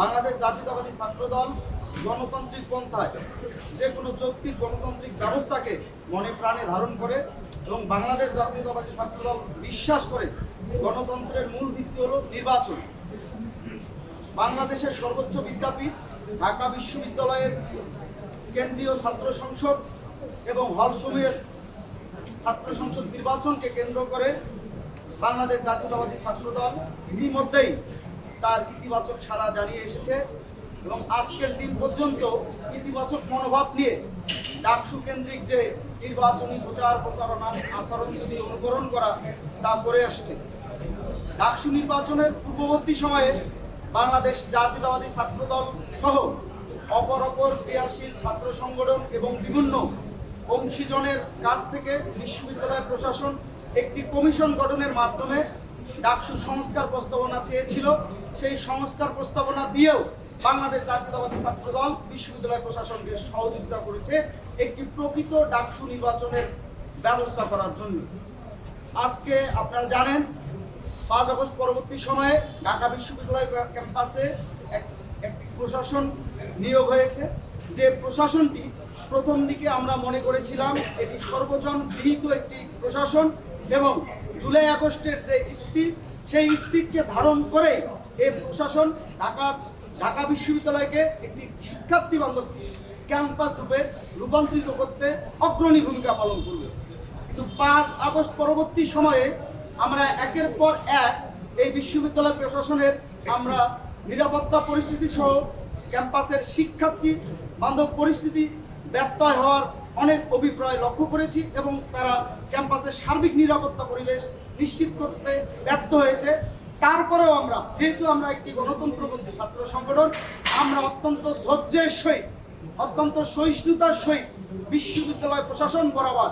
বাংলাদেশ জাতীয়তাবাদী ছাত্রদল গণতান্ত্রিক পন্থায় যে কোনো যৌক্তিক গণতান্ত্রিক ব্যবস্থাকে মনে প্রাণে ধারণ করে এবং বাংলাদেশ জাতীয়তাবাদী ছাত্রদল বিশ্বাস করে গণতন্ত্রের মূল ভিত্তি হল নির্বাচন। বাংলাদেশের সর্বোচ্চ বিদ্যাপীঠ, ঢাকা বিশ্ববিদ্যালয়ের কেন্দ্রীয় ছাত্র সংসদ এবং হলসমূহের ছাত্র সংসদ নির্বাচনকে কেন্দ্র করে বাংলাদেশ জাতীয়তাবাদী ছাত্রদল ইতিমধ্যেই তার ইতিবাচক সাড়া জানিয়ে এসেছে এবং আজকের দিন পর্যন্ত ইতিবাচক মনোভাব নিয়ে ডাকসু কেন্দ্রিক যে নির্বাচনী প্রচার প্রচারণা আচরণ যদি অনুকরণ করা তা করে আসছে। ডাকসু নির্বাচনের পূর্ববর্তী সময়ে বাংলাদেশ জাতীয়তাবাদী ছাত্রদল সহ অপর অপর ক্রিয়াশীল ছাত্র সংগঠন এবং বিভিন্ন অংশীজনের কাছ থেকে বিশ্ববিদ্যালয় প্রশাসন একটি কমিশন গঠনের মাধ্যমে ডাকসু সংস্কার প্রস্তাবনা চেয়েছিল। সেই সংস্কার প্রস্তাবনা দিয়েও বাংলাদেশ জাতীয়তাবাদী ছাত্রদল বিশ্ববিদ্যালয় প্রশাসনকে সহযোগিতা করেছে একটি প্রকৃত ডাকসু নির্বাচনের ব্যবস্থা করার জন্য। আজকে আপনারা জানেন, পাঁচ আগস্ট পরবর্তী সময়ে ঢাকা বিশ্ববিদ্যালয় ক্যাম্পাসে একটি প্রশাসন নিয়োগ হয়েছে। যে প্রশাসনটি প্রথম দিকে আমরা মনে করেছিলাম এটি সর্বজন গৃহীত একটি প্রশাসন এবং জুলাই আগস্টের যে স্পিড, সেই স্পিডকে ধারণ করে এই প্রশাসন ঢাকা ঢাকা বিশ্ববিদ্যালয়কে একটি শিক্ষার্থী বান্ধব ক্যাম্পাস রূপে রূপান্তরিত করতে অগ্রণী ভূমিকা পালন করবে। কিন্তু পাঁচ আগস্ট পরবর্তী সময়ে আমরা একের পর এক এই বিশ্ববিদ্যালয় প্রশাসনের আমরা নিরাপত্তা পরিস্থিতি সহ ক্যাম্পাসের শিক্ষার্থী বান্ধব পরিস্থিতি ব্যত্যয় হওয়ার অনেক অভিপ্রায় লক্ষ্য করেছি এবং তারা ক্যাম্পাসের সার্বিক নিরাপত্তা পরিবেশ নিশ্চিত করতে ব্যর্থ হয়েছে। তারপরেও আমরা, যেহেতু আমরা একটি গণতন্ত্রপন্থী ছাত্র সংগঠন, আমরা অত্যন্ত ধৈর্যের সহিত, অত্যন্ত সহিষ্ণুতার সহিত বিশ্ববিদ্যালয় প্রশাসন বরাবর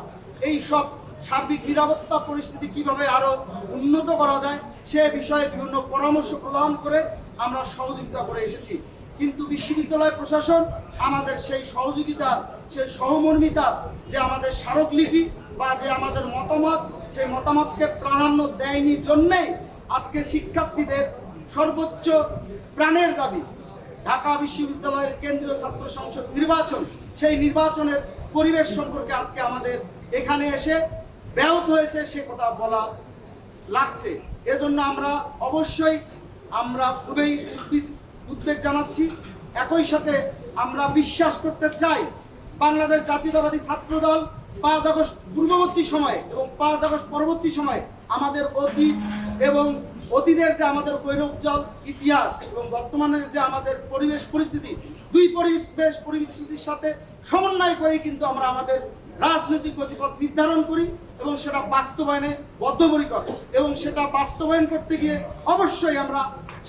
এই সব সার্বিক নিরাপত্তা পরিস্থিতি কীভাবে আরও উন্নত করা যায়, সে বিষয়ে বিভিন্ন পরামর্শ প্রদান করে আমরা সহযোগিতা করে এসেছি। কিন্তু বিশ্ববিদ্যালয় প্রশাসন আমাদের সেই সহযোগিতা, সেই সহমর্মিতা যে আমাদের স্মারকলিপি বা যে আমাদের মতামত, সেই মতামতকে প্রাধান্য দেয়নি জন্যেই আজকে শিক্ষার্থীদের সর্বোচ্চ প্রাণের দাবি, ঢাকা বিশ্ববিদ্যালয়ের কেন্দ্রীয় ছাত্র সংসদ নির্বাচন। সেই নির্বাচনের পরিবেশ সম্পর্কে আজকে আমাদের এখানে এসে ব্যাহত হয়েছে সে কথা বলা লাগছে। এজন্য আমরা অবশ্যই আমরা খুবই উদ্বিগ- জানাচ্ছি। একই সাথে আমরা বিশ্বাস করতে চাই বাংলাদেশ জাতীয়তাবাদী ছাত্রদল পাঁচ আগস্ট পূর্ববর্তী সময়ে এবং পাঁচ আগস্ট পরবর্তী সময়ে আমাদের অতীত এবং অতীতের যে আমাদের গৈরবজল ইতিহাস এবং বর্তমানের যে আমাদের পরিবেশ পরিস্থিতি, দুই পরিবেশ পরিস্থিতির সাথে সমন্বয় করেই কিন্তু আমরা আমাদের রাজনৈতিক গতিপথ নির্ধারণ করি। এবং সেটা বাস্তবায়নে বদ্ধপরিকর। এবং সেটা বাস্তবায়ন করতে গিয়ে অবশ্যই আমরা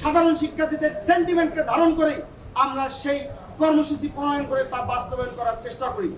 সাধারণ শিক্ষার্থীদের সেন্টিমেন্টকে ধারণ করে আমরা সেই কর্মসূচি প্রণয়ন করে তা বাস্তবায়ন করার চেষ্টা করি।